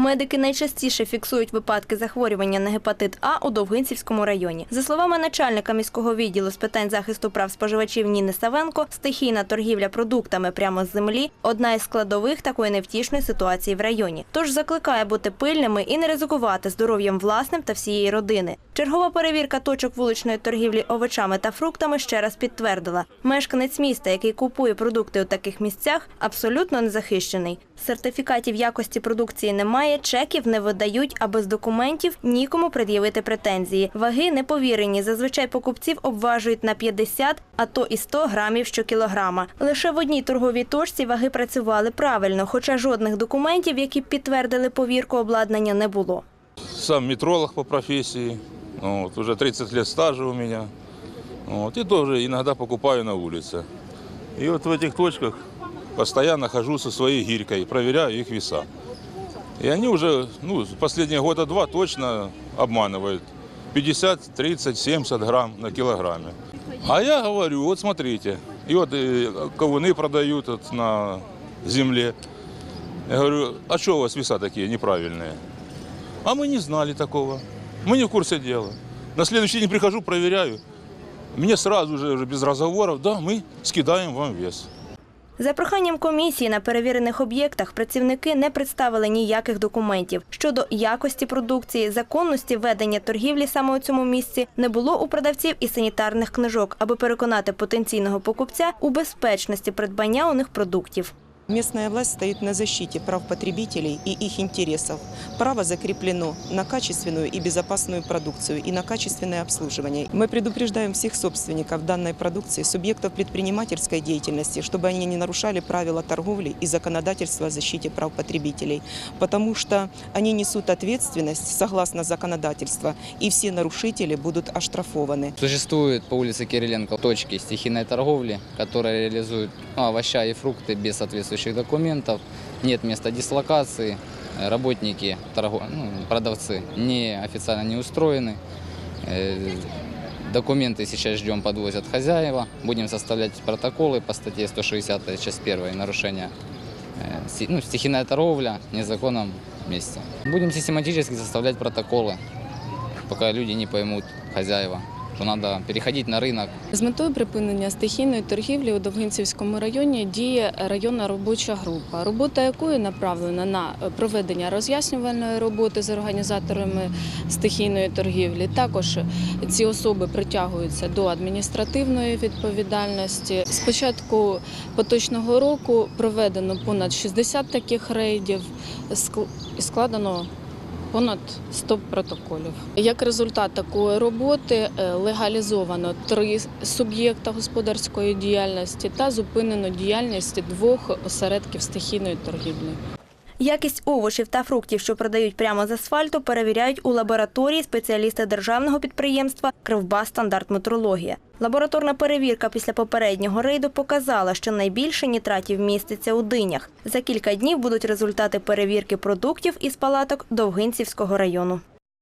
Медики найчастіше фіксують випадки захворювання на гепатит А у Довгинцівському районі. За словами начальника міського відділу з питань захисту прав споживачів Ніни Савенко, стихійна торгівля продуктами прямо з землі одна із складових такої невтішної ситуації в районі. Тож закликає бути пильними і не ризикувати здоров'ям власним та всієї родини. Чергова перевірка точок вуличної торгівлі овочами та фруктами ще раз підтвердила, мешканець міста, який купує продукти у таких місцях, абсолютно не захищений. Сертифікатів якості продукції немає, чеків не видають, а без документів нікому пред'явити претензії. Ваги не повірені. Зазвичай покупців обважують на 50, а то і 100 грамів щокілограма. Лише в одній торговій точці ваги працювали правильно, хоча жодних документів, які підтвердили повірку обладнання, не було. Сам метролог по профессии. Вот, уже 30 лет стажа у меня. Вот, и тоже иногда покупаю на улице. И вот в этих точках постоянно хожу со своей гирькой, проверяю их веса. И они уже, ну, последние года два точно обманывают. 50, 30, 70 грамм на килограмме. А я говорю, вот смотрите, и вот э, ковуны продают вот на земле. Я говорю, а что у вас веса такие неправильные? А мы не знали такого. Мы не в курсе дела. На следующий день прихожу, проверяю. Мне сразу же без разговоров, да, мы скидаем вам вес. За проханням комісії на перевірених об'єктах працівники не представили ніяких документів щодо якості продукції, законності ведення торгівлі саме у цьому місці. Не було у продавців і санітарних книжок, аби переконати потенційного покупця у безпечності придбання у них продуктів. Местная власть стоит на защите прав потребителей и их интересов. Право закреплено на качественную и безопасную продукцию и на качественное обслуживание. Мы предупреждаем всех собственников данной продукции, субъектов предпринимательской деятельности, чтобы они не нарушали правила торговли и законодательства о защите прав потребителей, потому что они несут ответственность согласно законодательству, и все нарушители будут оштрафованы. Существует по улице Кириленко точки стихийной торговли, которые реализуют ну, овоща и фрукты без соответствующих документов. Нет места дислокации. Э, Работники, торго- ну, продавцы не официально не устроены. Э, Документы сейчас ждем, подвозят хозяева. Будем составлять протоколы по статье 160, часть 1, нарушение. э, Ну, стихийная торговля в незаконном месте. Будем систематически составлять протоколы, пока люди не поймут, хозяева, что надо переходить на рынок, З метою припинення стихійної торгівлі у Довгинцівському районі діє районна робоча група, робота якої направлена на проведення роз'яснювальної роботи з організаторами стихійної торгівлі. Також ці особи притягуються до адміністративної відповідальності. З початку поточного року проведено понад 60 таких рейдів складено понад 100 протоколів. Як результат такої роботи е, легалізовано три суб'єкта господарської діяльності та зупинено діяльність двох осередків стихійної торгівлі. Якість овочів та фруктів, що продають прямо з асфальту, перевіряють у лабораторії спеціалісти державного підприємства Кривба стандарт метрологія. Лабораторна перевірка після попереднього рейду показала, що найбільше нітратів міститься у динях. За кілька днів будуть результати перевірки продуктів із палаток Довгинцівського району.